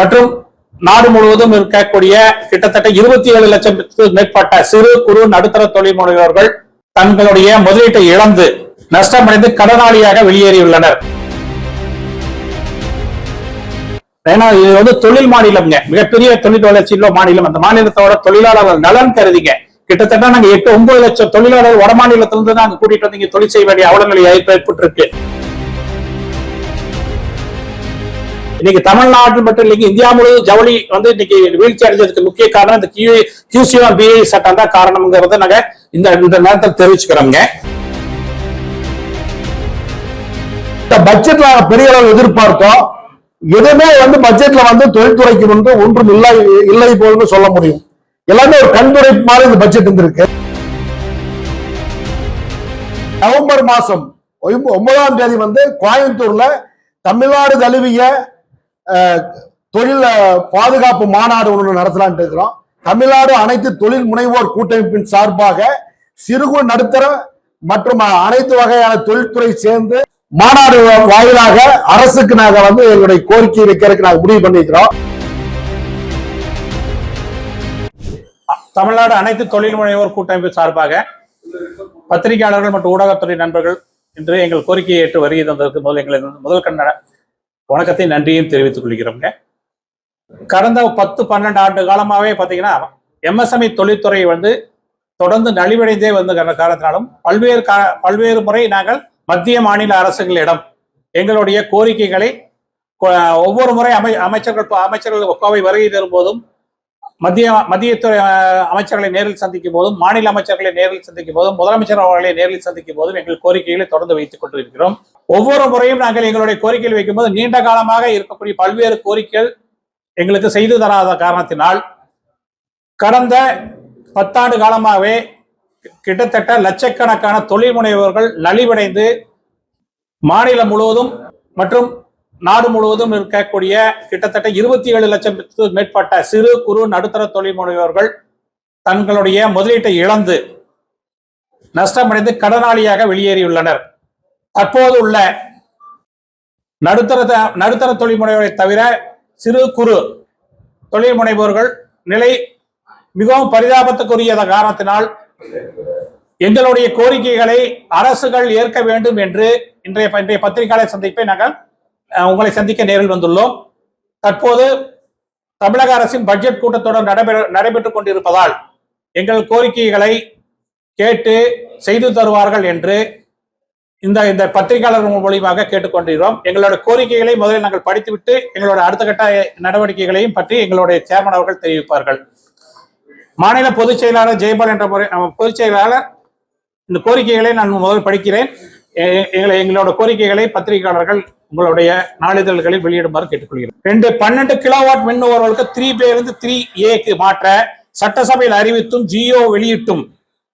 மற்றும் நாடு முழுவதும் இருக்கக்கூடிய கிட்டத்தட்ட இருபத்தி ஏழு லட்சத்துக்கு மேற்பட்ட சிறு குறு நடுத்தர தொழில் முனைவோர்கள் தங்களுடைய முதலீட்டை இழந்து நஷ்டமடைந்து கடனாளியாக வெளியேறியுள்ளனர். ஏன்னா இது வந்து தொழில் மாநிலம்ங்க. மிகப்பெரிய தொழில் வளர்ச்சி உள்ள மாநிலம். அந்த மாநிலத்தோட தொழிலாளர்கள் நலன் கருதிங்க. கிட்டத்தட்ட நாங்க எட்டு ஒன்பது லட்சம் தொழிலாளர்கள் வட மாநிலத்திலிருந்து நாங்க கூட்டிட்டு வந்தீங்க தொழில் செய்ய வேண்டிய அவலங்களை ஏற்பட்டு இன்னைக்கு தமிழ்நாட்டில் மட்டும் இல்லைங்க இந்தியா முழுவதும் ஜவுளி வந்து இன்னைக்கு வீழ்ச்சி அடைஞ்சதுக்கு முக்கிய காரணம் இந்த கியூ கியூசிஓ பிஐ சட்டம் தான் காரணம்ங்கிறத நாங்க இந்த இந்த நேரத்தில் தெரிவிச்சுக்கிறோங்க இந்த பட்ஜெட்ல பெரிய அளவு எதிர்பார்த்தோம். எதுவுமே வந்து பட்ஜெட்ல வந்து தொழில்துறைக்கு வந்து ஒன்றும் இல்லை இல்லை போதுன்னு சொல்ல முடியும். எல்லாமே ஒரு கண்துடை மாதிரி இந்த பட்ஜெட் இருந்திருக்கு. நவம்பர் மாசம் ஒன்பதாம் தேதி வந்து கோயம்புத்தூர்ல தமிழ்நாடு தழுவிய தொழில் பாதுகாப்பு மாநாடு ஒன்று நடத்தலாம்னு இருக்கிறோம். தமிழ்நாடு அனைத்து தொழில் முனைவோர் கூட்டமைப்பின் சார்பாக சிறுகு நடுத்தர மற்றும் அனைத்து வகையான தொழில்துறை சேர்ந்து மாநாடு வாயிலாக அரசுக்கு நாங்க வந்து எங்களுடைய கோரிக்கை வைக்கிறதுக்கு நாங்க முடிவு பண்ணிக்கிறோம் தமிழ்நாடு அனைத்து தொழில் முனைவோர் கூட்டமைப்பு சார்பாக பத்திரிகையாளர்கள் மற்றும் ஊடகத்துறை நண்பர்கள் இன்று எங்கள் கோரிக்கையை ஏற்று வருகை தந்ததற்கு முதல் எங்களது முதல் கண்ண வணக்கத்தை நன்றியும் தெரிவித்துக் கொள்கிறோங்க கடந்த பத்து பன்னெண்டு ஆண்டு காலமாகவே பார்த்தீங்கன்னா எம்எஸ்எம்இ தொழில்துறை வந்து தொடர்ந்து நலிவடைந்தே வந்த காரண- காரணத்தினாலும் பல்வேறு கா பல்வேறு முறை நாங்கள் மத்திய மாநில அரசுகளிடம் எங்களுடைய கோரிக்கைகளை ஒவ்வொரு முறை அமை அமைச்சர்கள் அமைச்சர்கள் கோவை வருகை தரும் போதும் மத்திய மத்திய துறை அமைச்சர்களை நேரில் சந்திக்கும் போதும் மாநில அமைச்சர்களை நேரில் சந்திக்கும் போதும் முதலமைச்சர் அவர்களை நேரில் சந்திக்கும் போதும் எங்கள் கோரிக்கைகளை தொடர்ந்து வைத்துக் கொண்டிருக்கிறோம். ஒவ்வொரு முறையும் நாங்கள் எங்களுடைய கோரிக்கைகள் வைக்கும்போது நீண்ட காலமாக இருக்கக்கூடிய பல்வேறு கோரிக்கைகள் எங்களுக்கு செய்து தராத காரணத்தினால் கடந்த பத்தாண்டு காலமாகவே கிட்டத்தட்ட லட்சக்கணக்கான தொழில் முனைவோர்கள் நலிவடைந்து மாநிலம் முழுவதும் மற்றும் நாடு முழுவதும் இருக்கக்கூடிய கிட்டத்தட்ட இருபத்தி ஏழு லட்சத்துக்கு மேற்பட்ட சிறு குறு நடுத்தர தொழில் முனைவோர்கள் தங்களுடைய முதலீட்டை இழந்து நஷ்டமடைந்து கடனாளியாக வெளியேறியுள்ளனர். தற்போது உள்ள நடுத்தர த- நடுத்தர தொழில் முனைவோரை தவிர சிறு குறு தொழில் முனைவோர்கள் நிலை மிகவும் பரிதாபத்துக்குரியத காரணத்தினால் எங்களுடைய கோரிக்கைகளை அரசுகள் ஏற்க வேண்டும் என்று இன்றைய இன்றைய பத்திரிகையாளர் சந்திப்பை நாங்கள் உங்களை சந்திக்க நேரில் வந்துள்ளோம். தற்போது தமிழக அரசின் பட்ஜெட் கூட்டத்தொடர் நடைபெற நடைபெற்றுக் கொண்டிருப்பதால் எங்கள் கோரிக்கைகளை கேட்டு செய்து தருவார்கள் என்று இந்த இந்த பத்திரிகையாளர் மூலியமாக கேட்டுக்கொண்டிருக்கிறோம். எங்களோட கோரிக்கைகளை முதலில் நாங்கள் படித்துவிட்டு எங்களோட அடுத்த கட்ட நடவடிக்கைகளையும் பற்றி எங்களுடைய சேர்மன் அவர்கள் தெரிவிப்பார்கள். மாநில பொதுச் செயலாளர் ஜெயபால் என்ற முறை பொதுச் செயலாளர் இந்த கோரிக்கைகளை நான் முதல் படிக்கிறேன். எ- எங்களை எங்களோட கோரிக்கைகளை பத்திரிகையாளர்கள் உங்களுடைய நாளிதழ்களில் வெளியிடுமாறு கேட்டுக்கொள்கிறேன். ரெண்டு பன்னெண்டு கிலோவாட் மின் நுகர்வோருக்கு த்ரீ பேருந்து த்ரீ ஏக்கு மாற்ற சட்டசபையில் அறிவித்தும் ஜியோ வெளியிட்டும்.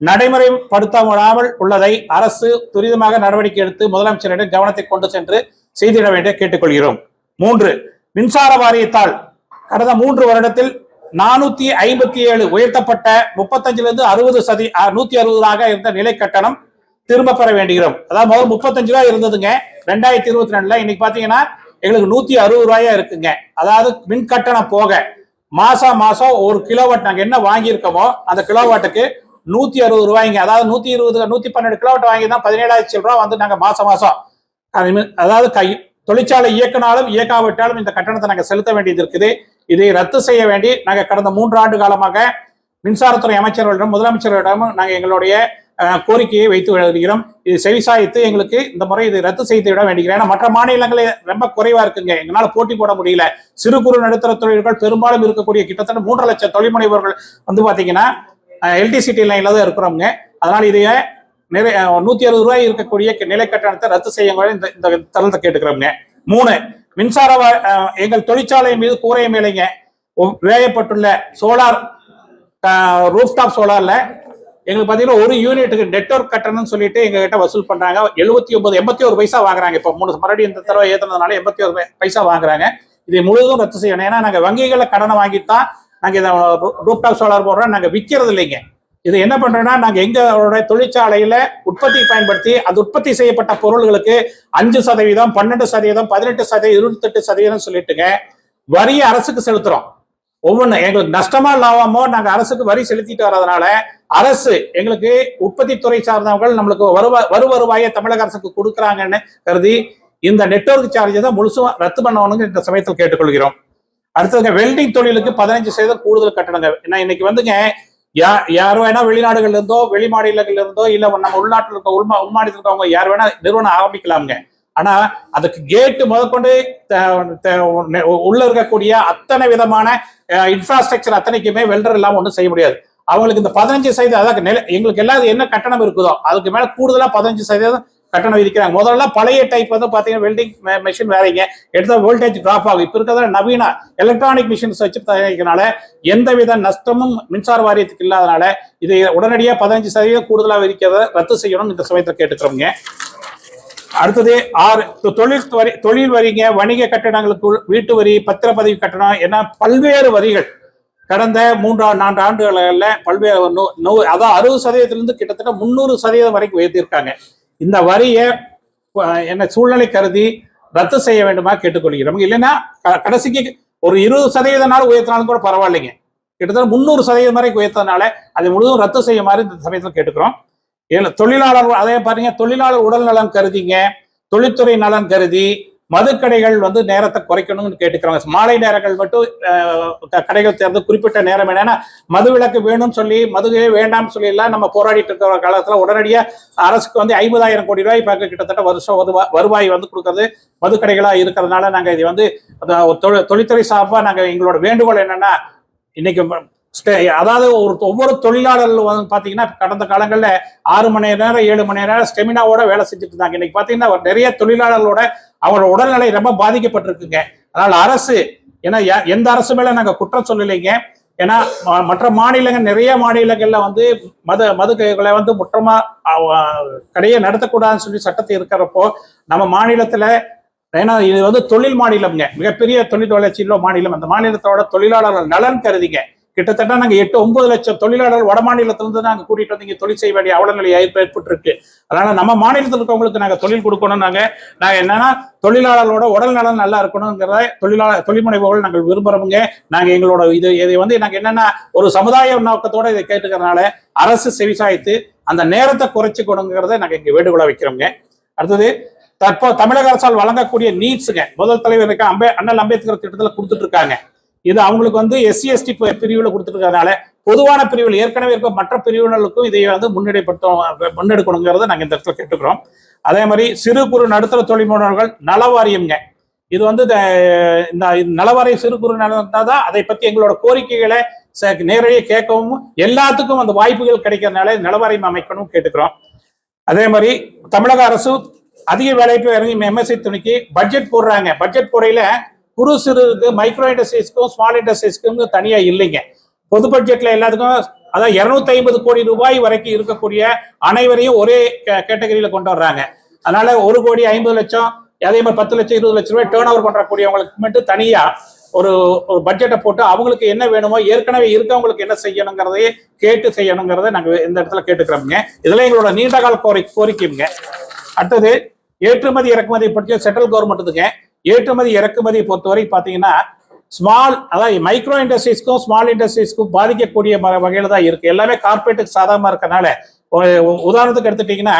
நடைமுறைப்படுத்தாமல் உள்ளதை அரசு துரிதமாக நடவடிக்கை எடுத்து முதலமைச்சரிடம் கவனத்தை கொண்டு சென்று செய்திட வேண்டிய கேட்டுக்கொள்கிறோம். மூன்று மின்சார வாரியத்தால் கடந்த மூன்று வருடத்தில் நானூத்தி ஐம்பத்தி ஏழு உயர்த்தப்பட்ட முப்பத்தஞ்சிலிருந்து அறுபது சதி நூத்தி அறுபதாக இருந்த நிலை கட்டணம் திரும்ப பெற வேண்டுகிறோம். அதாவது முதல் முப்பத்தஞ்சு ரூபாய் இருந்ததுங்க. ரெண்டாயிரத்தி இருபத்தி ரெண்டுல இன்னைக்கு பாத்தீங்கன்னா எங்களுக்கு நூத்தி அறுபது ரூபாயா இருக்குங்க. அதாவது மின் கட்டணம் போக மாசம் மாசம் ஒரு கிலோவாட் நாங்க என்ன வாங்கியிருக்கோமோ அந்த கிலோவாட்டுக்கு நூத்தி அறுபது ரூபாய்ங்க. அதாவது நூத்தி இருபது நூத்தி பன்னெண்டு கிலோவாட் வாங்கி தான் பதினேழாயிரத்தி ரூபாய் வந்து நாங்க மாசம் மாசம் அது அதாவது கை தொழிற்சாலை இயக்கினாலும் இயக்காவிட்டாலும் இந்த கட்டணத்தை நாங்க செலுத்த வேண்டியது இருக்குது. இதை ரத்து செய்ய வேண்டி நாங்க கடந்த மூன்று ஆண்டு காலமாக மின்சாரத்துறை அமைச்சர்களிடம் முதலமைச்சர்களிடம் நாங்க எங்களுடைய கோரிக்கையை வைத்து வருகிறோம். இது செவிசாய்த்து எங்களுக்கு இந்த முறை இதை ரத்து செய்து விட வேண்டுகிறேன் ஏன்னா மற்ற மாநிலங்களே ரொம்ப குறைவா இருக்குங்க. எங்களால போட்டி போட முடியல. சிறு குறு நடுத்தர தொழில்கள் பெரும்பாலும் இருக்கக்கூடிய கிட்டத்தட்ட மூன்று லட்சம் தொழில் முனைவர்கள் வந்து பாத்தீங்கன்னா எல்டிசிடி லைன்ல தான் இருக்கிறோங்க அதனால இதைய நிறைய நூத்தி அறுபது ரூபாய் இருக்கக்கூடிய நிலை கட்டணத்தை ரத்து செய்ய இந்த இந்த தருணத்தை கேட்டுக்கிறோங்க மூணு மின்சார எங்கள் தொழிற்சாலை மீது கூரைய மேலைங்க. வேயப்பட்டுள்ள சோலார் ரூஃப்டாப் சோலார்ல எங்களுக்கு பாத்தீங்கன்னா ஒரு யூனிட்டுக்கு நெட்ஒர்க் கட்டணம்னு சொல்லிட்டு எங்க கிட்ட வசூல் பண்றாங்க. எழுபத்தி ஒன்பது எண்பத்தி ஒரு பைசா வாங்குறாங்க. இப்போ மூணு மறுபடியும் இந்த தடவை ஏற்றுனதுனால எண்பத்தி ஒரு பைசா வாங்குறாங்க. இதை முழுவதும் ரத்து செய்யணும். ஏன்னா நாங்க வங்கிகளை கடனை வாங்கித்தான் நாங்க இதை ரூப்டாப் சோலார் போடுறோம் நாங்க விற்கிறது இல்லைங்க. இது என்ன பண்றோம்னா நாங்க எங்களோட தொழிற்சாலையில உற்பத்தி பயன்படுத்தி அந்த உற்பத்தி செய்யப்பட்ட பொருள்களுக்கு அஞ்சு சதவீதம் பன்னெண்டு சதவீதம் பதினெட்டு சதவீதம் இருபத்தெட்டு சதவீதம் சொல்லிட்டுங்க வரியை அரசுக்கு செலுத்துறோம். ஒவ்வொன்று எங்களுக்கு நஷ்டமா லாபமோ நாங்க அரசுக்கு வரி செலுத்திட்டு வர்றதுனால அரசு எங்களுக்கு உற்பத்தி துறை சார்ந்தவர்கள் நம்மளுக்கு வருவாய் வரு வருவாயை தமிழக அரசுக்கு கொடுக்குறாங்கன்னு கருதி இந்த நெட்வொர்க் சார்ஜை தான் முழுசும் ரத்து பண்ணணும்னு இந்த சமயத்தில் கேட்டுக்கொள்கிறோம். அடுத்ததுங்க வெல்டிங் தொழிலுக்கு பதினஞ்சு சதவீதம் கூடுதல் கட்டணங்க. ஏன்னா இன்னைக்கு வந்துங்க யா யார் வேணா வெளிநாடுகள்ல இருந்தோ வெளி மாநிலங்கள்ல இருந்தோ இல்ல நம்ம உள்நாட்டில் இருக்க உள்மா உள்மாநிலத்தில் இருக்கவங்க யார் வேணா நிறுவனம் ஆரம்பிக்கலாமுங்க. ஆனா அதுக்கு கேட்டு முதற்கொண்டு உள்ள இருக்கக்கூடிய அத்தனை விதமான இன்ஃப்ராஸ்ட்ரக்சர் அத்தனைக்குமே வெல்டர் இல்லாம ஒன்றும் செய்ய முடியாது. அவங்களுக்கு இந்த பதினஞ்சு சதவீதம் அதாவது எங்களுக்கு எல்லாம் என்ன கட்டணம் இருக்குதோ அதுக்கு மேல கூடுதலா பதினஞ்சு சதவீதம் கட்டணம் விதிக்கிறாங்க. முதல்ல பழைய டைப் வந்து பார்த்தீங்கன்னா வெல்டிங் மிஷின் வேறீங்க எடுத்தால் வோல்டேஜ் டிராப் ஆகும். இப்போ இருக்கிறத நவீன எலக்ட்ரானிக் மிஷின்ஸ் வச்சு தயாரிக்கிறனால எந்தவித நஷ்டமும் மின்சார வாரியத்துக்கு இல்லாதனால இதை உடனடியாக பதினஞ்சு சதவீதம் கூடுதலாக விதிக்கிறத ரத்து செய்யணும் இந்த சமயத்தில் கேட்டுக்கிறோங்க அடுத்தது ஆறு தொழில் வரி தொழில் வரிங்க வணிக கட்டணங்களுக்கு வீட்டு வரி பத்திரப்பதிவு கட்டணம் என பல்வேறு வரிகள். கடந்த மூன்றா நான்கு ஆண்டுகளில் பல்வேறு அதான் அறுபது சதவீதத்திலிருந்து கிட்டத்தட்ட முந்நூறு சதவீதம் வரைக்கும் உயர்த்தியிருக்காங்க. இந்த வரியை என்ன சூழ்நிலை கருதி ரத்து செய்ய வேண்டுமா கேட்டுக்கொள்கிறோம் இல்லைன்னா க- கடைசிக்கு ஒரு இருபது சதவீத நாள் உயர்த்தினாலும் கூட பரவாயில்லைங்க. கிட்டத்தட்ட முந்நூறு சதவீதம் வரைக்கும் உயர்த்ததுனால அதை முழுவதும் ரத்து செய்யுமாறு இந்த சமயத்தில் கேட்டுக்கிறோம். ஏழு தொழிலாளர் அதே பாருங்க தொழிலாளர் உடல் நலம் கருதிங்க தொழில்துறை நலன் கருதி மதுக்கடைகள் வந்து நேரத்தை குறைக்கணும்னு கேட்டுக்கிறாங்க. மாலை நேரங்கள் மட்டும் கடைகள் சேர்ந்து குறிப்பிட்ட நேரம் என்னன்னா மது விளக்கு வேணும்னு சொல்லி மதுவே வேண்டாம்னு சொல்லி எல்லாம் நம்ம போராடிட்டு இருக்கிற காலத்துல உடனடியாக அரசுக்கு வந்து ஐம்பதாயிரம் கோடி ரூபாய் பார்க்க கிட்டத்தட்ட வருஷம் வருவா- வருவாய் வந்து கொடுக்கறது மதுக்கடைகளா இருக்கிறதுனால நாங்க இது வந்து அந்த தொழில் தொழில்துறை சார்பா நாங்க எங்களோட வேண்டுகோள் என்னன்னா இன்னைக்கு அதாவது ஒரு ஒவ்வொரு தொழிலாளர்கள் வந்து பாத்தீங்கன்னா கடந்த காலங்களில் ஆறு மணி நேரம் ஏழு மணி நேரம் ஸ்டெமினாவோட வேலை செஞ்சுட்டு இருந்தாங்க இன்னைக்கு பாத்தீங்கன்னா நிறைய தொழிலாளர்களோட அவங்களோட உடல்நிலை ரொம்ப பாதிக்கப்பட்டிருக்குங்க. அதனால அரசு ஏன்னா எந்த அரசு மேல நாங்க குற்றம் சொல்லலைங்க. ஏன்னா மற்ற மாநிலங்கள் நிறைய மாநிலங்கள்ல வந்து மது மதுகளை வந்து முற்றமா கடையை நடத்தக்கூடாதுன்னு சொல்லி சட்டத்தை இருக்கிறப்போ நம்ம மாநிலத்துல ஏன்னா இது வந்து தொழில் மாநிலம்ங்க. மிகப்பெரிய தொழில் வளர்ச்சியுள்ள மாநிலம். அந்த மாநிலத்தோட தொழிலாளர்கள் நலன் கருதிங்க. கிட்டத்தட்ட நாங்கள் எட்டு ஒன்பது லட்சம் தொழிலாளர்கள் வட மாநிலத்திலிருந்து நாங்கள் கூட்டிட்டு வந்து இங்கே தொழில் செய்ய வேண்டிய அவலநிலை ஏற்பட்டுருக்கு. அதனால நம்ம மாநிலத்தில் இருக்கவங்களுக்கு நாங்கள் தொழில் கொடுக்கணும் நாங்கள் நாங்க என்னன்னா தொழிலாளர்களோட உடல் நலன் நல்லா இருக்கணுங்கிறத தொழிலாளர் தொழில் முனைவோர்கள் நாங்கள் விரும்புறவங்க. நாங்கள் எங்களோட இது இதை வந்து நாங்கள் என்னன்னா ஒரு சமுதாய நோக்கத்தோட இதை கேட்டுக்கிறதுனால அரசு செவிசாய்த்து அந்த நேரத்தை குறைச்சி கொடுங்கிறத நாங்கள் இங்கே வேண்டுகோளை வைக்கிறோங்க. அடுத்தது தற்போ தமிழக அரசால் வழங்கக்கூடிய நீட்ஸுங்க முதல் தலைவர் இருக்க அம்பே அண்ணல் அம்பேத்கர் திட்டத்தில் கொடுத்துட்டு இருக்காங்க. இது அவங்களுக்கு வந்து எஸ்சி எஸ்டி பிரிவில் கொடுத்துட்டு பொதுவான பிரிவில் ஏற்கனவே இருக்க மற்ற பிரிவினர்களுக்கும் இதை வந்து முன்னெடுப்படுத்த முன்னெடுக்கணுங்கிறத நாங்கள் இந்த இடத்துல கேட்டுக்கிறோம். அதே மாதிரி சிறு குறு நடுத்தர தொழில் நலவாரியம்ங்க. இது வந்து இந்த- இந்த நலவாரிய சிறு குறு நடந்தால் தான் அதை பற்றி எங்களோட கோரிக்கைகளை ச- நேரடியாக கேட்கவும் எல்லாத்துக்கும் அந்த வாய்ப்புகள் கிடைக்கிறதுனால நலவாரியம் அமைக்கணும் கேட்டுக்கிறோம். அதே மாதிரி தமிழக அரசு அதிக வேலைப்பு இறங்கி எம்எஸ்சி துணிக்கு பட்ஜெட் போடுறாங்க. பட்ஜெட் போடையில குறு சிறுக்கு மைக்ரோ இண்டஸ்ட்ரீஸ்க்கும் ஸ்மால் இண்டஸ்ட்ரீஸ்க்கும் தனியா இல்லைங்க. பொது பட்ஜெட்ல எல்லாத்துக்கும் அதாவது இருநூத்தி ஐம்பது கோடி ரூபாய் வரைக்கும் இருக்கக்கூடிய அனைவரையும் ஒரே கேட்டகரியில கொண்டு வர்றாங்க. அதனால ஒரு கோடி ஐம்பது லட்சம் அதே மாதிரி பத்து லட்சம் இருபது லட்சம் ரூபாய் டேர்ன் ஓவர் பண்றக்கூடியவங்களுக்கு மட்டும் தனியா ஒரு ஒரு பட்ஜெட்டை போட்டு அவங்களுக்கு என்ன வேணுமோ ஏற்கனவே இருக்கவங்களுக்கு என்ன செய்யணுங்கிறதையே கேட்டு செய்யணுங்கிறத நாங்க இந்த இடத்துல கேட்டுக்கிறோம்ங்க. இதெல்லாம் எங்களோட நீண்டகால கோரி கோரிக்கைங்க. அடுத்தது ஏற்றுமதி இறக்குமதி பற்றி சென்ட்ரல் கவர்மெண்ட்டுங்க ஏற்றுமதி இறக்குமதி பொறுத்தவரை பார்த்தீங்கன்னா ஸ்மால் அதாவது மைக்ரோ இண்டஸ்ட்ரீஸ்க்கும் ஸ்மால் இண்டஸ்ட்ரீஸ்க்கும் பாதிக்கக்கூடிய ம- வகையில தான் இருக்கு. எல்லாமே கார்பரேட்டுக்கு சாதகமா இருக்கனால உதாரணத்துக்கு எடுத்துட்டீங்கன்னா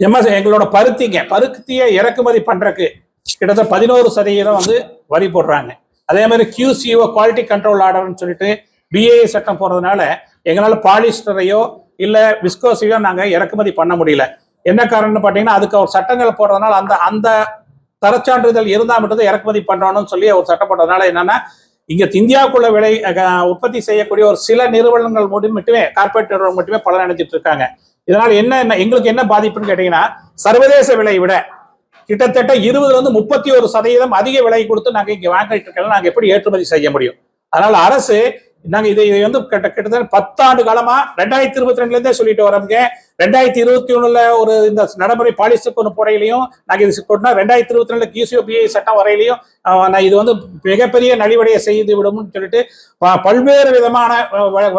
எம்எஸ் எங்களோட பருத்திங்க பருத்தியை இறக்குமதி பண்றதுக்கு கிட்டத்தட்ட பதினோரு சதவீதம் வந்து வரி போடுறாங்க. அதே மாதிரி கியூசிஓ குவாலிட்டி கண்ட்ரோல் ஆர்டர்னு சொல்லிட்டு பிஏ சட்டம் போடுறதுனால எங்களால் பாலிஸ்டரையோ இல்லை விஸ்கோஸையோ நாங்கள் இறக்குமதி பண்ண முடியல. என்ன காரணம்னு பார்த்தீங்கன்னா அதுக்கு ஒரு சட்டங்கள் போடுறதுனால அந்த அந்த தரச்சான்றிதழ் இருந்தா மட்டும் இறக்குமதி பண்றோம்னு சொல்லி ஒரு சட்டம் என்னன்னா இங்க இந்தியாவுக்குள்ள விலை உற்பத்தி செய்யக்கூடிய ஒரு சில நிறுவனங்கள் மட்டும் மட்டுமே கார்பரேட் நிறுவனம் மட்டுமே பலன் அடைஞ்சிட்டு இருக்காங்க. இதனால் என்ன என்ன எங்களுக்கு என்ன பாதிப்புன்னு கேட்டீங்கன்னா சர்வதேச விலை விட கிட்டத்தட்ட இருபதுல இருந்து முப்பத்தி ஒரு சதவீதம் அதிக விலை கொடுத்து நாங்க இங்க வாங்கிட்டு இருக்கோம் நாங்க எப்படி ஏற்றுமதி செய்ய முடியும்? அதனால அரசு நாங்க இதை இதை வந்து கிட்ட கிட்டத்தட்ட பத்தாண்டு காலமா ரெண்டாயிரத்தி இருபத்தி ரெண்டுல இருந்தே சொல்லிட்டு வரோங்க ரெண்டாயிரத்தி இருபத்தி ஒண்ணுல ஒரு இந்த நடைமுறை பாலிசி கொண்டு போடையிலையும் நாங்க இது கொண்டா ரெண்டாயிரத்தி இருபத்தி ரெண்டுல கியூசிஓபிஐ சட்டம் வரையிலையும் நான் இது வந்து மிகப்பெரிய நலிவடையை செய்து விடும்னு சொல்லிட்டு ப- பல்வேறு விதமான அஹ், வ-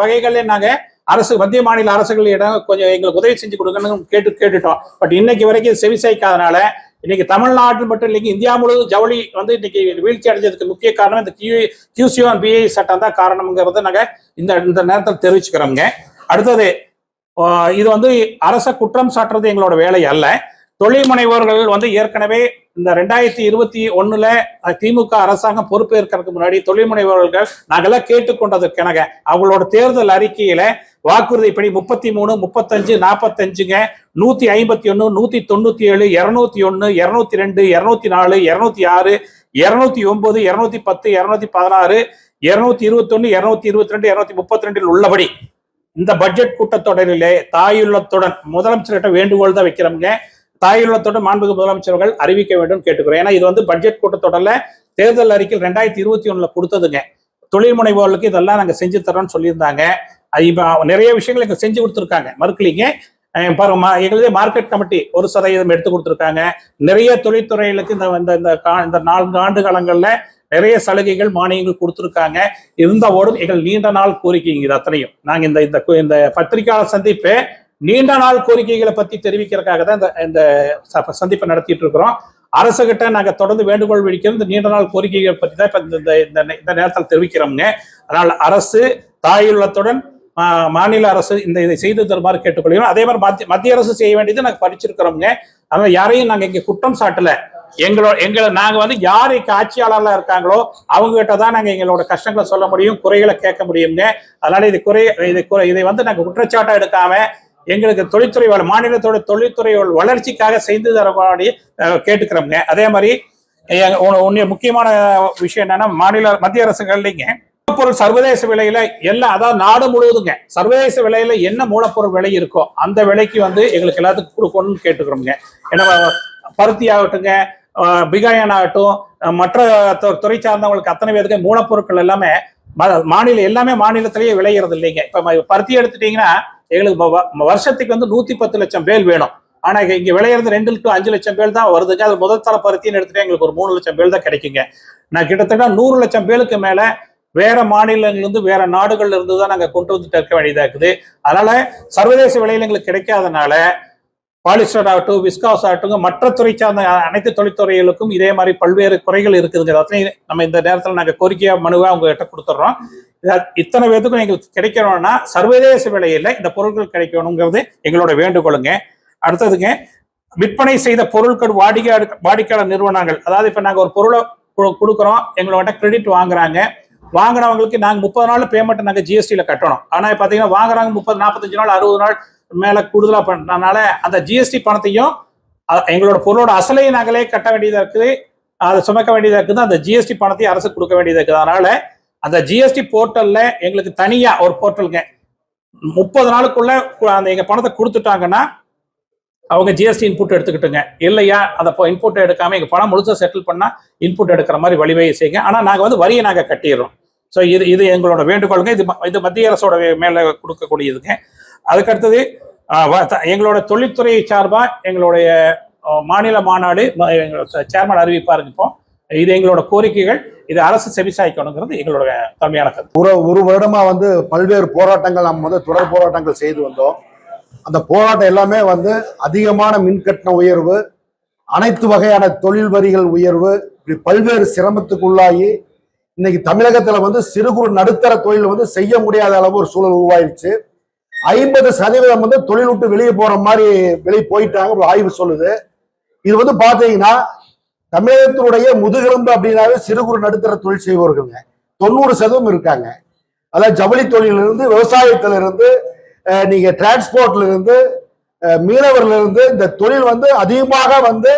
நாங்க அரசு மத்திய மாநில அரசுகளிடம் கொஞ்சம் எங்களுக்கு உதவி செஞ்சு கொடுக்கணும்னு கேட்டு கேட்டுட்டோம். பட் இன்னைக்கு வரைக்கும் செவிசாய்க்காதனால இன்னைக்கு தமிழ்நாட்டில் மட்டும் இல்லைங்க இந்தியா முழுவதும் ஜவுளி வந்து இன்னைக்கு வீழ்ச்சி அடைஞ்சதுக்கு முக்கிய காரணம் இந்த கியூ கியூசியோ பிஐ சட்டம் தான் காரணம்ங்கிறத நாங்கள் இந்த இந்த நேரத்தில் தெரிவிச்சுக்கிறோங்க அடுத்தது இது வந்து அரச குற்றம் சாட்டுறது எங்களோட வேலை அல்ல. தொழில் முனைவோர்கள் வந்து ஏற்கனவே இந்த ரெண்டாயிரத்தி இருபத்தி ஒண்ணுல திமுக அரசாங்கம் பொறுப்பேற்கிறதுக்கு முன்னாடி தொழில் முனைவோர்கள் நாங்கெல்லாம் கேட்டுக்கொண்டதற்கெனக அவங்களோட தேர்தல் அறிக்கையில வாக்குறுதிப்படி முப்பத்தி மூணு முப்பத்தஞ்சு நாற்பத்தஞ்சுங்க நூத்தி ஐம்பத்தி ஒன்னு நூத்தி தொண்ணூத்தி ஏழு இருநூத்தி ஒன்னு இருநூத்தி ரெண்டு இருநூத்தி நாலு இருநூத்தி ஆறு இருநூத்தி ஒன்பது இருநூத்தி பத்து இருநூத்தி பதினாறு இருநூத்தி இருபத்தி ஒன்னு இருநூத்தி இருபத்தி ரெண்டு இருநூத்தி முப்பத்தி ரெண்டில் உள்ளபடி இந்த பட்ஜெட் கூட்டத்தொடரிலே தாயுள்ளத்துடன் முதலமைச்சர்கிட்ட வேண்டுகோள் தான் வைக்கிறோம்ங்க. தாயுள்ளத்துடன் மாண்புமிகு முதலமைச்சர்கள் அறிவிக்க வேண்டும் கேட்டுக்கிறோம். ஏன்னா இது வந்து பட்ஜெட் கூட்டத்தொடர்ல தேர்தல் அறிக்கையில் ரெண்டாயிரத்தி இருபத்தி ஒண்ணுல கொடுத்ததுங்க. தொழில் முனைவோர்களுக்கு இதெல்லாம் நாங்கள் செஞ்சு தரோம்னு சொல்லியிருந்தாங்க. இப்போ நிறைய விஷயங்கள் எங்க செஞ்சு கொடுத்துருக்காங்க. மறுக்கலிங்க. அஹ் மா- மார்க்கெட் கமிட்டி ஒரு சதவீதம் எடுத்து கொடுத்துருக்காங்க. நிறைய தொழில்துறைகளுக்கு இந்த இந்த இந்த கா- இந்த நான்கு ஆண்டு காலங்களில் நிறைய சலுகைகள் மானியங்கள் கொடுத்துருக்காங்க. இருந்தவோடும் எங்கள் நீண்ட நாள் கோரிக்கைங்க இது அத்தனையும். நாங்கள் இந்த இந்த இந்த பத்திரிகையாளர் சந்திப்பு நீண்ட நாள் கோரிக்கைகளை பற்றி தெரிவிக்கிறதுக்காக தான் இந்த இந்த ச- சந்திப்பை நடத்திட்டு இருக்கிறோம். அரசு கிட்ட தொடர்ந்து வேண்டுகோள் விடுக்கிறோம். இந்த நீண்ட நாள் கோரிக்கைகளை பற்றி தான் இப்போ இந்த இந்த- இந்த இந்த நேரத்தில் தெரிவிக்கிறோம்ங்க. அதனால் அரசு தாயுள்ளத்துடன் மாநில அரசு இந்த இதை செய்து தருமாறு கேட்டுக்கொள்கிறோம். அதே மாதிரி மத்திய மத்திய அரசு செய்ய வேண்டியது நாங்கள் படிச்சிருக்கிறோம்ங்க. அதனால யாரையும் நாங்கள் இங்கே குற்றம் சாட்டல. எங்களோட எங்களை நாங்கள் வந்து யார் இங்க இருக்காங்களோ அவங்க கிட்ட தான் நாங்கள் எங்களோட கஷ்டங்களை சொல்ல முடியும் குறைகளை கேட்க முடியுங்க அதனால இது குறை இது குறை இதை வந்து நாங்கள் குற்றச்சாட்டாக எடுக்காம எங்களுக்கு தொழில்துறை மாநிலத்தோட தொழில்துறை வளர்ச்சிக்காக செய்து தரப்படி கேட்டுக்கிறோம்ங்க. அதே மாதிரி எங்க- முக்கியமான விஷயம் என்னன்னா மாநில மத்திய அரசுகள் இல்லைங்க மூலப்பொருள் சர்வதேச விலையில எல்லாம் அதாவது நாடு முழுவதுங்க சர்வதேச விலையில என்ன மூலப்பொருள் விலை இருக்கோ அந்த விலைக்கு வந்து எங்களுக்கு எல்லாத்துக்கும் கொடுக்கணும்னு கேட்டுக்கிறோங்க ஏன்னா பருத்தி ஆகட்டுங்க பிகாயன் ஆகட்டும் மற்ற துறை சார்ந்தவங்களுக்கு அத்தனை பேருக்கு மூலப்பொருட்கள் எல்லாமே மாநில எல்லாமே மாநிலத்திலேயே விளையிறது இல்லைங்க. இப்ப பருத்தி எடுத்துட்டீங்கன்னா எங்களுக்கு வ- வருஷத்துக்கு வந்து நூத்தி பத்து லட்சம் பேல் வேணும். ஆனா இங்க- விளையிறது ரெண்டு டு அஞ்சு லட்சம் பேல் தான் வருதுங்க. அது முதல் தர பருத்தின்னு எடுத்துட்டு எங்களுக்கு ஒரு மூணு லட்சம் பேர் தான் கிடைக்குங்க. நான் கிட்டத்தட்ட நூறு லட்சம் பேலுக்கு மேல வேற மாநிலங்கள்லேருந்து வேற நாடுகள்ல இருந்து தான் நாங்கள் கொண்டு வந்துட்டு இருக்க வேண்டியதாக இருக்குது. அதனால சர்வதேச விலையில் எங்களுக்கு கிடைக்காதனால பாலிஸ்டர் ஆகட்டும் விஸ்காஸ் ஆகட்டும் மற்ற துறை சார்ந்த அனைத்து தொழில்துறைகளுக்கும் இதே மாதிரி பல்வேறு குறைகள் இருக்குதுங்க அத்தனை நம்ம இந்த நேரத்தில் நாங்கள் கோரிக்கையா மனுவாக உங்ககிட்ட கொடுத்துட்றோம். இத்தனை பேத்துக்கும் எங்களுக்கு கிடைக்கணும்னா சர்வதேச விலையில் இந்த பொருட்கள் கிடைக்கணுங்கிறது எங்களோட வேண்டுகோளுங்க. அடுத்ததுங்க விற்பனை செய்த பொருட்கள் வாடிக்கையாளர் வாடிக்கையாளர் நிறுவனங்கள் அதாவது இப்போ நாங்கள் ஒரு பொருளை கொடுக்குறோம் எங்களோட கிரெடிட் வாங்குறாங்க. வாங்குறவங்களுக்கு நாங்கள் முப்பது நாள் பேமெண்ட் நாங்கள் ஜிஎஸ்டியில் கட்டணும். ஆனால் பார்த்தீங்கன்னா வாங்குறாங்க முப்பது நாற்பத்தஞ்சு நாள் அறுபது நாள் மேலே கூடுதலாக பண்ணனால அந்த ஜிஎஸ்டி பணத்தையும் எங்களோட பொருளோட அசலையும் நாங்களே கட்ட வேண்டியதாக இருக்குது. அதை சுமக்க வேண்டியதாக இருக்குது அந்த ஜிஎஸ்டி பணத்தையும் அரசு கொடுக்க வேண்டியதாக இருக்குது. அதனால அந்த ஜிஎஸ்டி போர்ட்டலில் எங்களுக்கு தனியாக ஒரு போர்ட்டலுங்க முப்பது நாளுக்குள்ள அந்த எங்கள் பணத்தை கொடுத்துட்டாங்கன்னா அவங்க ஜிஎஸ்டி இன்புட் எடுத்துக்கிட்டுங்க. இல்லையா? அந்த இன்புட் எடுக்காமல் எங்கள் பணம் முழுசாக செட்டில் பண்ணால் இன்புட் எடுக்கிற மாதிரி வழிவகை செய்யுங்க. ஆனால் நாங்கள் வந்து வரியை நாங்கள் கட்டிடுறோம். ஸோ இது இது எங்களோட வேண்டுகோளுங்க. இது இது மத்திய அரசோட மேலே கொடுக்கக்கூடியதுங்க. அதுக்கடுத்தது எங்களோட தொழில்துறை சார்பாக எங்களுடைய மாநில மாநாடு எங்களோட சேர்மன் அறிவிப்பாருங்க இப்போ. இது எங்களோட கோரிக்கைகள். இது அரசு செவிசாய்க்கணுங்கிறது எங்களோட தன்மையான கருத்து. ஒரு ஒரு வருடமா வந்து பல்வேறு போராட்டங்கள் நம்ம வந்து தொடர் போராட்டங்கள் செய்து வந்தோம். அந்த போராட்டம் எல்லாமே வந்து அதிகமான மின்கட்டண உயர்வு அனைத்து வகையான தொழில் வரிகள் உயர்வு இப்படி பல்வேறு சிரமத்துக்குள்ளாகி இன்னைக்கு தமிழகத்துல வந்து சிறு குறு நடுத்தர தொழில் வந்து செய்ய முடியாத அளவு ஒரு சூழல் உருவாயிருச்சு. ஐம்பது சதவீதம் வந்து தொழில் விட்டு வெளியே போற மாதிரி வெளியே போயிட்டாங்க ஒரு ஆய்வு சொல்லுது. இது வந்து பாத்தீங்கன்னா தமிழகத்தினுடைய முதுகெலும்பு அப்படின்னாவே சிறு குறு நடுத்தர தொழில் செய்பவர்களுங்க. தொண்ணூறு சதவீதம் இருக்காங்க. அதாவது ஜவுளி தொழிலிருந்து விவசாயத்துல இருந்து நீங்க டிரான்ஸ்போர்ட்ல இருந்து மீனவர்ல இருந்து இந்த தொழில் வந்து அதிகமாக வந்து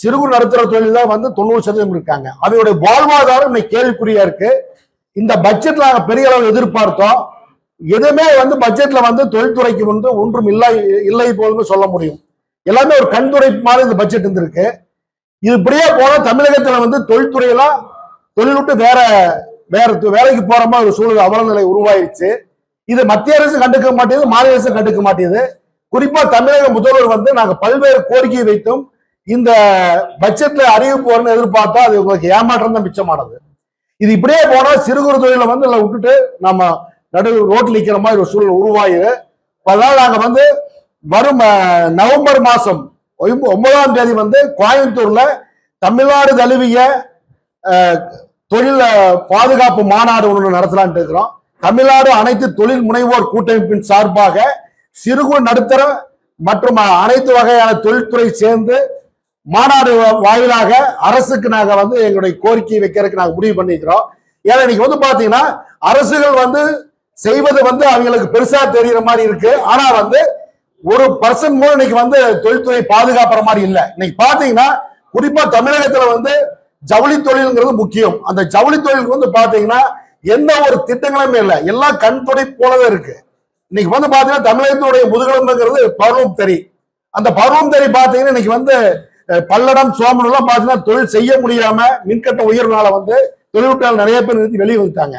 சிறு குறு நடுத்தர தொழில் தான் வந்து தொண்ணூறு சதவீதம் இருக்காங்க. அவையுடைய வாழ்வாதாரம் இன்னைக்கு கேள்விக்குறியா இருக்கு. இந்த பட்ஜெட்ல நாங்க பெரிய அளவில் எதிர்பார்த்தோம். எதுவுமே வந்து பட்ஜெட்ல வந்து தொழில்துறைக்கு வந்து ஒன்றும் இல்லை இல்லை போதுன்னு சொல்ல முடியும். எல்லாமே ஒரு கண்துறை மாதிரி இந்த பட்ஜெட் இருந்திருக்கு. இது இப்படியே போனா தமிழகத்துல வந்து தொழில்துறையெல்லாம் தொழில் விட்டு வேற வேற வேலைக்கு போற மாதிரி ஒரு சூழல் அவல நிலை உருவாயிருச்சு. இது மத்திய அரசு கண்டுக்க மாட்டேங்குது மாநில அரசு கண்டுக்க மாட்டேங்குது. குறிப்பா தமிழக முதல்வர் வந்து நாங்க பல்வேறு கோரிக்கையை வைத்தும் இந்த பட்ஜெட்ல அறிவிப்பு வரும்னு எதிர்பார்த்தா அது உங்களுக்கு ஏமாற்றம் தான் மிச்சமானது. இது இப்படியே போனா சிறு குறு தொழிலை வந்து இதுல விட்டுட்டு நம்ம நடு ரோட்டில் நிற்கிற மாதிரி ஒரு சூழல் உருவாயுது அதனால நாங்கள் வந்து வரும் நவம்பர் மாதம் ஒன்பதாம் தேதி வந்து கோயம்புத்தூர்ல தமிழ்நாடு தழுவிய அஹ், தொழில் பாதுகாப்பு மாநாடு ஒன்று நடத்தலான்ட்டு இருக்கிறோம். தமிழ்நாடு அனைத்து தொழில் முனைவோர் கூட்டமைப்பின் சார்பாக சிறு குறு நடுத்தர மற்றும் அனைத்து வகையான தொழில்துறை சேர்ந்து மாநாடு வாயிலாக அரசுக்கு நாங்க வந்து எங்களுடைய கோரிக்கை வைக்கிறதுக்கு நாங்க முடிவு பண்ணிக்கிறோம். ஏன்னா இன்னைக்கு வந்து பாத்தீங்கன்னா அரசுகள் வந்து செய்வது வந்து அவங்களுக்கு பெருசா தெரியற மாதிரி இருக்கு. ஆனா வந்து ஒரு பர்சன் மூலம் இன்னைக்கு வந்து தொழில்துறை பாதுகாப்புற மாதிரி இல்லை. இன்னைக்கு பாத்தீங்கன்னா குறிப்பா தமிழகத்துல வந்து ஜவுளி தொழில்ங்கிறது முக்கியம். அந்த ஜவுளி தொழிலுக்கு வந்து பாத்தீங்கன்னா எந்த ஒரு திட்டங்களுமே இல்லை. எல்லாம் கண் போலவே இருக்கு. இன்னைக்கு வந்து பாத்தீங்கன்னா தமிழகத்தினுடைய முதுகெலும்புங்கிறது பருவம் தெரி அந்த பருவம் தெரி பாத்தீங்கன்னா இன்னைக்கு வந்து பல்லடம் சோமன் எல்லாம் பாத்தீங்கன்னா தொழில் செய்ய முடியாம மின்கட்ட உயர்வுனால வந்து தொழில்நுட்பம் நிறைய பேர் நிறுத்தி வெளியே வந்துட்டாங்க.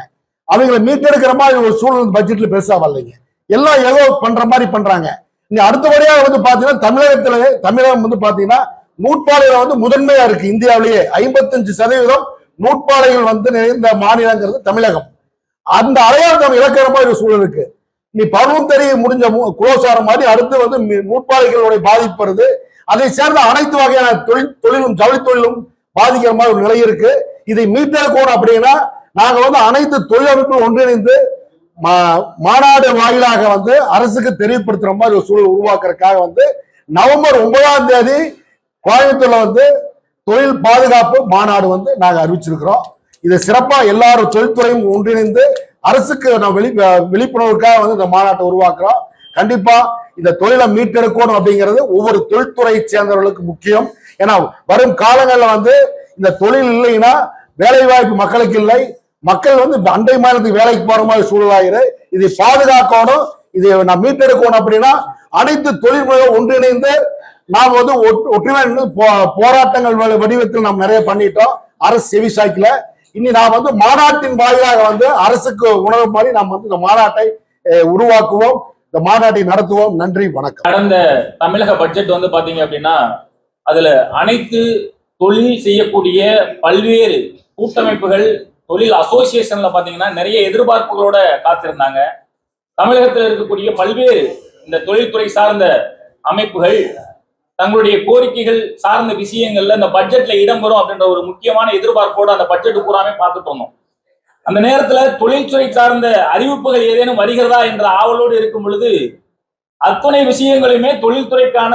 அவங்களை மீட்டெடுக்கிற மாதிரி ஒரு சூழல் பட்ஜெட்ல பெருசா வரலைங்க. எல்லாம் ஏதோ பண்ற மாதிரி பண்றாங்க. இங்க அடுத்தபடியாக வந்து பாத்தீங்கன்னா தமிழகத்துல தமிழகம் வந்து பாத்தீங்கன்னா நூற்பாலைகள் வந்து முதன்மையா இருக்கு இந்தியாவிலேயே. ஐம்பத்தஞ்சு சதவீதம் நூற்பாலைகள் வந்து நிறைந்த மாநிலங்கிறது தமிழகம். அந்த அடையாளம் நம்ம இழக்கிற மாதிரி ஒரு சூழல் இருக்கு. நீ பருவம் தெரிய முடிஞ்ச குளோஸ் மாதிரி அடுத்து வந்து மி- நூற்பாலைகளுடைய பாதிப்பு வருது. அதை சேர்ந்த அனைத்து வகையான தொழில் தொழிலும் ஜவுளி தொழிலும் பாதிக்கிற மாதிரி ஒரு நிலை இருக்கு. இதை மீட்டெடுக்கணும் அப்படின்னா நாங்க வந்து அனைத்து தொழிலமைப்பும் ஒன்றிணைந்து மா- மாநாடு வாயிலாக வந்து அரசுக்கு தெரியப்படுத்துற மாதிரி ஒரு சூழல் உருவாக்குறதுக்காக வந்து நவம்பர் ஒன்பதாம் தேதி கோயம்புத்தூர்ல வந்து தொழில் பாதுகாப்பு மாநாடு வந்து நாங்க அறிவிச்சிருக்கிறோம். இது சிறப்பா எல்லாரும் தொழில்துறையும் ஒன்றிணைந்து அரசுக்கு நான் வெளி விழிப்புணர்வுக்காக வந்து இந்த மாநாட்டை உருவாக்குறோம். கண்டிப்பா இந்த தொழிலை மீட்டெடுக்கணும் அப்படிங்கிறது ஒவ்வொரு தொழில்துறையை சேர்ந்தவர்களுக்கு முக்கியம். ஏன்னா வரும் காலங்களில் வந்து இந்த தொழில் இல்லைன்னா வேலை வாய்ப்பு மக்களுக்கு இல்லை. மக்கள் வந்து அண்டை மாநிலத்துக்கு வேலைக்கு போற மாதிரி சூழலாயிரு. இதை பாதுகாக்கணும். இதை நான் மீட்டெடுக்கணும் அப்படின்னா அனைத்து தொழில்முறைகளும் ஒன்றிணைந்து நாம் வந்து ஒற்றுமை போ- போராட்டங்கள் வடிவத்தில் நாம் நிறைய பண்ணிட்டோம். அரசு செவி சாய்க்கல. இனி நாம் வந்து மாநாட்டின் வாயிலாக வந்து அரசுக்கு உணவு மாதிரி நாம் வந்து இந்த மாநாட்டை உருவாக்குவோம். இந்த மாநாட்டை நடத்துவோம். நன்றி வணக்கம். கடந்த தமிழக பட்ஜெட் வந்து பாத்தீங்க அப்படின்னா அதுல அனைத்து தொழில் செய்யக்கூடிய பல்வேறு கூட்டமைப்புகள் தொழில் அசோசியேஷன்ல பாத்தீங்கன்னா நிறைய எதிர்பார்ப்புகளோட காத்திருந்தாங்க. தமிழகத்தில் இருக்கக்கூடிய பல்வேறு இந்த தொழில்துறை சார்ந்த அமைப்புகள் தங்களுடைய கோரிக்கைகள் சார்ந்த விஷயங்கள்ல இந்த பட்ஜெட்ல இடம்பெறும் அப்படின்ற ஒரு முக்கியமான எதிர்பார்ப்போட அந்த பட்ஜெட் பூராமே பார்த்துட்டு வந்தோம் அந்த நேரத்துல தொழில்துறை சார்ந்த அறிவிப்புகள் ஏதேனும் வருகிறதா என்ற ஆவலோடு இருக்கும் பொழுது அத்தனை விஷயங்களுமே தொழில்துறைக்கான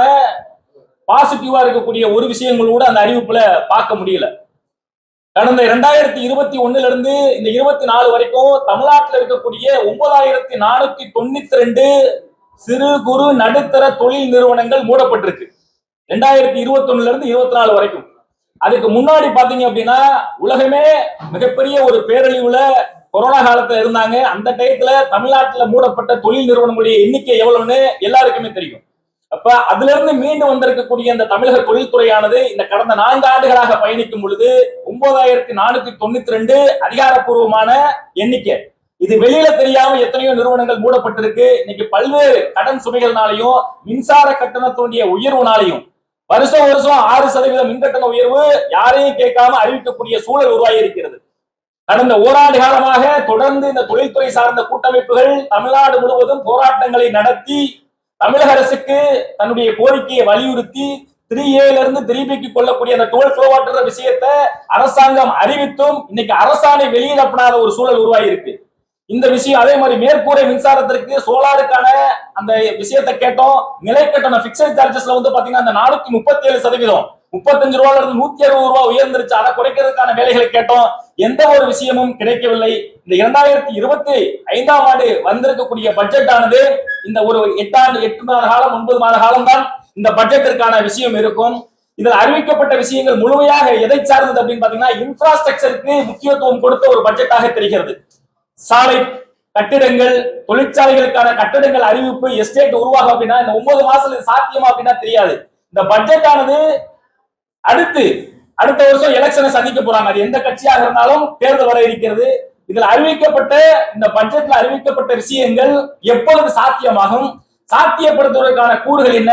பாசிட்டிவா இருக்கக்கூடிய ஒரு விஷயங்கள் கூட அந்த அறிவிப்புல பார்க்க முடியல. கடந்த இரண்டாயிரத்தி இருபத்தி ஒண்ணுல இருந்து இந்த இருபத்தி நாலு வரைக்கும் தமிழ்நாட்டில் இருக்கக்கூடிய ஒன்பதாயிரத்தி நானூத்தி தொண்ணூத்தி ரெண்டு சிறு குறு நடுத்தர தொழில் நிறுவனங்கள் மூடப்பட்டிருக்கு. ரெண்டாயிரத்தி இருபத்தி ஒண்ணுல இருந்து இருபத்தி நாலு வரைக்கும். அதுக்கு முன்னாடி பாத்தீங்க அப்படின்னா உலகமே மிகப்பெரிய ஒரு பேரழிவுல கொரோனா காலத்துல இருந்தாங்க. அந்த டயத்துல தமிழ்நாட்டுல மூடப்பட்ட தொழில் நிறுவனங்களுடைய எண்ணிக்கை எவ்வளவுன்னு எல்லாருக்குமே தெரியும். அப்ப அதுல இருந்து மீண்டு வந்திருக்கக்கூடிய இந்த தமிழக தொழில்துறையானது இந்த கடந்த நான்கு ஆண்டுகளாக பயணிக்கும் பொழுது ஒன்பதாயிரத்தி நானூத்தி தொண்ணூத்தி ரெண்டு அதிகாரப்பூர்வமான எண்ணிக்கை. இது வெளியில தெரியாம எத்தனையோ நிறுவனங்கள் மூடப்பட்டிருக்கு. இன்னைக்கு பல்வேறு கடன் சுமைகள்னாலையும் மின்சார கட்டணத்தினுடைய உயர்வுனாலையும் வருஷம் வருஷம் ஆறு சதவீதம் மின்கட்டண உயர்வு யாரையும் கேட்காம அறிவிக்கக்கூடிய சூழல் உருவாகி இருக்கிறது கடந்த ஓராண்டு காலமாக தொடர்ந்து இந்த தொழில்துறை சார்ந்த கூட்டமைப்புகள் தமிழ்நாடு முழுவதும் போராட்டங்களை நடத்தி தமிழக அரசுக்கு தன்னுடைய கோரிக்கையை வலியுறுத்தி த்ரீ ஏல இருந்து திருப்பிக்கு கொள்ளக்கூடிய அந்த டுவெல் கிலோவாட் விஷயத்தை அரசாங்கம் அறிவித்தும் இன்னைக்கு அரசாணை வெளியிடப்படாத ஒரு சூழல் உருவாகி இருக்கு இந்த விஷயம் அதே மாதிரி மேற்கூரை மின்சாரத்திற்கு சோலாருக்கான அந்த விஷயத்தை கேட்டோம். நிலை கட்டணம் பிக்சட் சார்ஜஸ்ல வந்து பாத்தீங்கன்னா அந்த நானூத்தி முப்பத்தி ஏழு சதவீதம். முப்பத்தஞ்சு ரூபால இருந்து நூத்தி அறுபது ரூபாய் உயர்ந்துருச்சு. அதை குறைக்கிறதுக்கான வேலைகளை கேட்டோம். எந்த ஒரு விஷயமும் கிடைக்கவில்லை. இந்த இரண்டாயிரத்தி இருபத்தி ஐந்தாம் ஆண்டு வந்திருக்கக்கூடிய பட்ஜெட் ஆனது இந்த ஒரு எட்டாண்டு எட்டு மாத காலம் ஒன்பது மாத காலம் தான் இந்த பட்ஜெட்டிற்கான விஷயம் இருக்கும். இதில் அறிவிக்கப்பட்ட விஷயங்கள் முழுமையாக எதை சார்ந்தது அப்படின்னு பாத்தீங்கன்னா இன்ஃப்ராஸ்ட்ரக்சருக்கு முக்கியத்துவம் கொடுத்த ஒரு பட்ஜெட்டாக தெரிகிறது. சாலை கட்டிடங்கள் தொழிற்சாலைகளுக்கான கட்டிடங்கள் அறிவிப்பு எஸ்டேட் உருவாகும் அப்படின்னா இந்த ஒன்பது மாசத்துல சாத்தியமா அப்படின்னா தெரியாது. இந்த பட்ஜெட் ஆனது அடுத்து அடுத்த வருஷம் எலெக்ஷனை சந்திக்க போறாங்க. அது எந்த கட்சியாக இருந்தாலும் தேர்தல் வர இருக்கிறது. இதில் அறிவிக்கப்பட்ட இந்த பட்ஜெட்ல அறிவிக்கப்பட்ட விஷயங்கள் எப்பொழுது சாத்தியமாகும்? சாத்தியப்படுத்துவதற்கான கூறுகள் என்ன?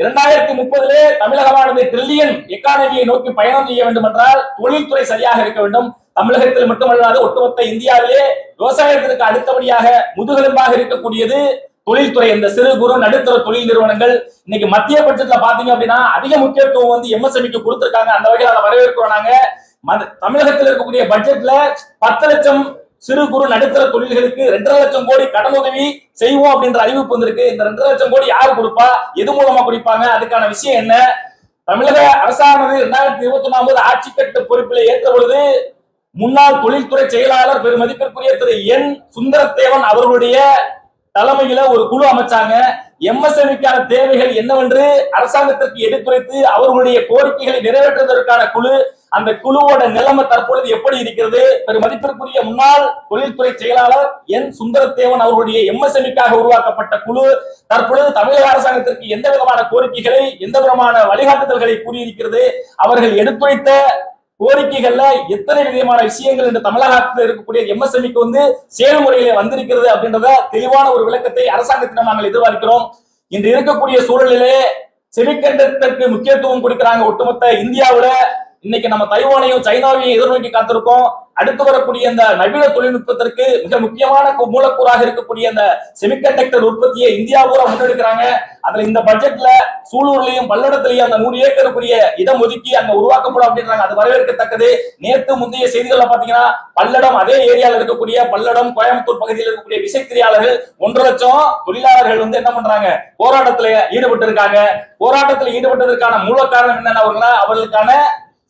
இரண்டாயிரத்தி முப்பதிலே தமிழகமானது ட்ரில்லியன் எக்கானமியை நோக்கி பயணம் செய்ய வேண்டும் என்றால் தொழில்துறை சரியாக இருக்க வேண்டும். தமிழகத்தில் மட்டுமல்லாது ஒட்டுமொத்த இந்தியாவிலே விவசாயத்திற்கு அடுத்தபடியாக முதுகெலும்பாக இருக்கக்கூடியது தொழில்துறை. இந்த சிறு குறு நடுத்தர தொழில் நிறுவனங்கள் இன்னைக்கு மத்திய பட்ஜெட்ல பாத்தீங்க அப்படின்னா அதிக முக்கியத்துவம் வந்து எம்எஸ்எம்இக்கு கொடுத்திருக்காங்க. அந்த வகையில் அதை வரவேற்கிறோம் நாங்க. தமிழகத்தில் இருக்கக்கூடிய பட்ஜெட்ல பத்து லட்சம் சிறு குறு நடுத்தர தொழில்களுக்கு ரெண்டரை லட்சம் கோடி கடனுதவி செய்வோம் அப்படின்ற அறிவிப்பு வந்திருக்கு. இந்த ரெண்டரை லட்சம் கோடி யார் கொடுப்பா? எது மூலமா கொடுப்பாங்க? அதுக்கான விஷயம் என்ன? தமிழக அரசானது இரண்டாயிரத்தி இருபத்தி ஒன்பது ஆட்சி கட்டு பொறுப்பில் ஏற்ற பொழுது முன்னாள் தொழில்துறை செயலாளர் பெருமதிப்பிற்குரிய திரு என் சுந்தரத்தேவன் அவர்களுடைய தலைமையில ஒரு குழு அமைச்சாங்க. எம்எஸ்எம்இக்கான தேவைகள் என்னவென்று அரசாங்கத்திற்கு எடுத்துரைத்து அவர்களுடைய கோரிக்கைகளை நிறைவேற்றுவதற்கான குழு அந்த குழுவோட நிலைமை தற்பொழுது எப்படி இருக்கிறது? பெருமதிப்பிற்குரிய முன்னாள் தொழில்துறை செயலாளர் என் சுந்தரத்தேவன் அவர்களுடைய எம்எஸ்எம்இக்காக உருவாக்கப்பட்ட குழு தற்பொழுது தமிழக அரசாங்கத்திற்கு எந்த விதமான கோரிக்கைகளை எந்த விதமான வழிகாட்டுதல்களை கூறியிருக்கிறது? அவர்கள் எடுத்துரைத்த கோரிக்கைகள்ல எத்தனை விதமான விஷயங்கள் இந்த தமிழகத்தில் இருக்கக்கூடிய எம்எஸ்எம்இக்கு வந்து செயல்முறையில வந்திருக்கிறது அப்படின்றத தெளிவான ஒரு விளக்கத்தை அரசாங்கத்திடம் நாங்கள் எதிர்பார்க்கிறோம். இன்று இருக்கக்கூடிய சூழலிலே செமிகண்டக்டருக்கு முக்கியத்துவம் கொடுக்கிறாங்க ஒட்டுமொத்த இந்தியாவில. இன்னைக்கு நம்ம தைவானையும் சைனாவையும் எதிர்நோக்கி காத்திருக்கோம். அடுத்து வரக்கூடிய இந்த நவீன தொழில்நுட்பத்திற்கு மிக முக்கியமான மூலக்கூறாக இருக்கக்கூடிய இந்த செமிகண்டக்டர் உற்பத்தியை இந்தியா பூரா முன்னெடுக்கிறாங்க. அதுல இந்த பட்ஜெட்ல சூலூர்லயும் பல்லடத்திலையும் அந்த நூறு ஏக்கருக்குரிய இடம் ஒதுக்கி அங்க உருவாக்கப்படும் அப்படின்றாங்க. அது வரவேற்கத்தக்கது. நேற்று முந்தைய செய்திகள்ல பாத்தீங்கன்னா பல்லடம் அதே ஏரியால இருக்கக்கூடிய பல்லடம் கோயம்புத்தூர் பகுதியில் இருக்கக்கூடிய விசைக்கிரியாளர்கள் ஒன்றரை லட்சம் தொழிலாளர்கள் வந்து என்ன பண்றாங்க? போராட்டத்துல ஈடுபட்டு இருக்காங்க போராட்டத்துல ஈடுபட்டதற்கான மூல காரணம் என்னன்னா அவர்களுக்கான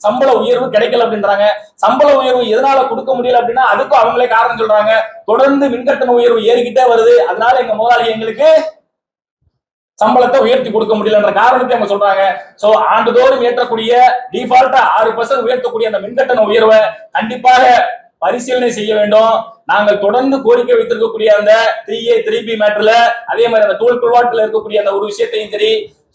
சம்பள உயர்வு கிடைக்கல அப்படின்றாங்க. சம்பள உயர்வு எதனால கொடுக்க முடியல அப்படின்னா அதுக்கும் அவங்களே காரணம் சொல்றாங்க. தொடர்ந்து மின்கட்டண உயர்வு ஏறிக்கிட்டே வருது. அதனால எங்க முதலாளி எங்களுக்கு சம்பளத்தை உயர்த்தி கொடுக்க முடியலன்ற காரணத்தை அவங்க சொல்றாங்க. சோ ஆண்டுதோறும் ஏற்றக்கூடிய டிஃபால்ட்டா ஆறு பர்சன்ட் உயர்த்தக்கூடிய அந்த மின்கட்டண உயர்வை கண்டிப்பாக பரிசீலனை செய்ய வேண்டும். நாங்கள் தொடர்ந்து கோரிக்கை வைத்திருக்கக்கூடிய அந்த த்ரீ ஏ த்ரீ பி மேட்டர்ல அதே மாதிரி அந்த தோல் குழுவாட்டில் இருக்கக்கூடிய அந்த ஒரு விஷயத்தையும் சரி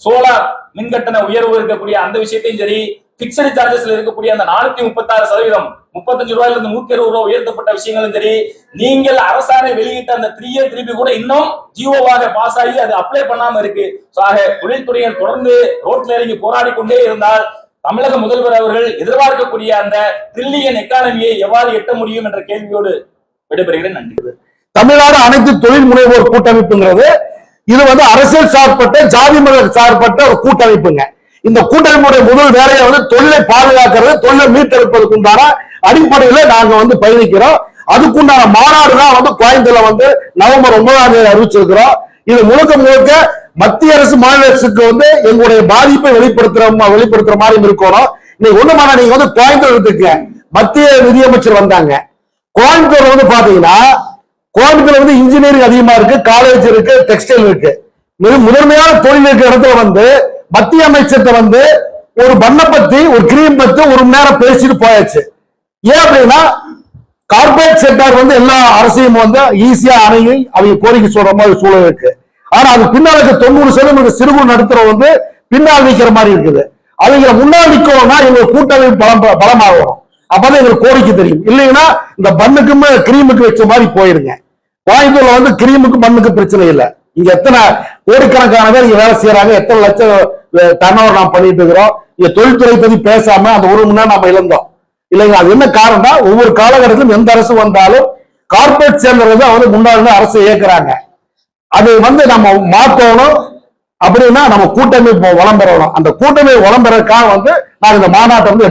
சோலார் மின்கட்டண உயர்வு இருக்கக்கூடிய அந்த விஷயத்தையும் சரி பிக்சடு சார்ஜஸ்ல இருக்கக்கூடிய அந்த நானூத்தி முப்பத்தாறு சதவீதம் முப்பத்தஞ்சு ரூபாயில இருந்து நூத்தி அறுபது ரூபாய் உயர்த்தப்பட்ட விஷயங்களும் சரி நீங்கள் அரசாணை வெளியிட்ட அந்த த்ரீ இயர் திருப்பி கூட இன்னும் ஜியோவாக பாஸ் ஆகி அது அப்ளை பண்ணாம இருக்கு. ஆக தொழில்துறையினர் தொடர்ந்து ரோட்ல இறங்கி போராடி கொண்டே இருந்தால் தமிழக முதல்வர் அவர்கள் எதிர்பார்க்கக்கூடிய அந்த ட்ரில்லியன் எக்கானமியை எவ்வாறு எட்ட முடியும் என்ற கேள்வியோடு விடைபெறுகிறேன். நன்றி. தமிழ்நாடு அனைத்து தொழில் முனைவோர் கூட்டமைப்புங்கிறது இது வந்து அரசியல் சார்பட்ட ஜாதி மத சார்பட்ட ஒரு கூட்டமைப்புங்க. இந்த கூட்டமைப்புடைய முதல் வேலையை வந்து தொழிலை பாதுகாக்கிறது தொழிலை மீட்டெடுப்பதற்கு உண்டான அடிப்படையில நாங்க வந்து பயணிக்கிறோம். அதுக்குண்டான மாநாடு தான் வந்து கோயம்புத்தூர்ல வந்து நவம்பர் ஒன்பதாம் தேதி அறிவிச்சிருக்கிறோம். இது முழுக்க முழுக்க மத்திய அரசு மாநில அரசுக்கு வந்து எங்களுடைய பாதிப்பை வெளிப்படுத்துற வெளிப்படுத்துற மாதிரி இருக்கணும். இன்னைக்கு ஒண்ணுமான நீங்க வந்து கோயம்புத்தூர் எடுத்துக்க மத்திய நிதியமைச்சர் வந்தாங்க. கோயம்புத்தூர் வந்து பாத்தீங்கன்னா கோயம்புத்தூர் வந்து இன்ஜினியரிங் அதிகமா இருக்கு காலேஜ் இருக்கு டெக்ஸ்டைல் இருக்கு. முதன்மையான தொழில் இருக்கிற இடத்துல வந்து மத்திய அமைச்சர்கிட்ட வந்து ஒரு பண்ண பத்தி ஒரு கிரீம் பத்தி ஒரு மணி நேரம் பேசிட்டு போயாச்சு. ஏன் அப்படின்னா கார்பரேட் செக்டார் வந்து எல்லா அரசையும் வந்து ஈஸியா அணுகி அவங்க கோரிக்கை சொல்ற மாதிரி சூழல் இருக்கு. ஆனா அது பின்னால் இருக்க தொண்ணூறு சதவீதம் இந்த சிறுகு நடுத்தர வந்து பின்னால் நிக்கிற மாதிரி இருக்குது. அவங்க முன்னால் நிக்கணும்னா எங்க கூட்டமைப்பு பலம் பலமாகணும். அப்பதான் எங்களுக்கு கோரிக்கை தெரியும். இல்லைன்னா இந்த பண்ணுக்கும் கிரீமுக்கு வச்ச மாதிரி போயிருங்க. கோயம்புத்தூர்ல வந்து கிரீமுக்கு மண்ணுக்கு பிரச்சனை இல்லை. இங்க எத்தனை கோடிக்கணக்கான பேர் இங்க வேலை செய்யறாங்க எத்தனை லட்சம் டர்ன் நாம் பண்ணிட்டு இருக்கிறோம். இங்க தொழில்துறை பத்தி பேசாம அந்த ஒரு மணி நேரம் நம்ம இழந்தோம். இல்லைங்க அது என்ன காரணம்னா ஒவ்வொரு காலகட்டத்திலும் எந்த அரசு வந்தாலும் கார்பரேட் சேர்ந்தவங்க வந்து முன்னாடி அரசு இயக்குறாங்க. அது வந்து நம்ம மாத்தணும். அப்படின்னா நம்ம கூட்டமைப்பு வளம் பெறணும். அந்த கூட்டமைப்பு வளம் பெறக்காக வந்து நான் இந்த மாநாட்டை வந்து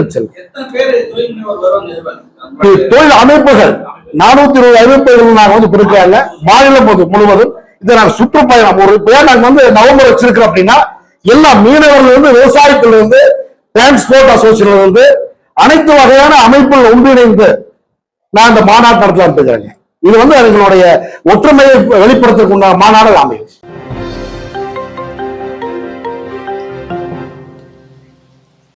பேர் தொழில் அமைப்புகள். நானூத்தி இருபது அமைப்புகள் நாங்க வந்து கொடுக்கறாங்க மாநிலம் முழு- முழுவதும். இதை நாங்க சுற்றுப்பயணம். ஒரு பேர் நாங்க வந்து நவம்பர் வச்சிருக்கிறோம் அப்படின்னா எல்லா மீனவர்கள் வந்து விவசாயத்தில் இருந்து டிரான்ஸ்போர்ட் அசோசியேஷன் வந்து அனைத்து வகையான அமைப்புகள் ஒன்றிணைந்து நான் இந்த மாநாடு நடத்தலாம் இருக்கிறேங்க. இது வந்து எங்களுடைய ஒற்றுமையை வெளிப்படுத்தக்கூடிய மாநாடு அமையும்.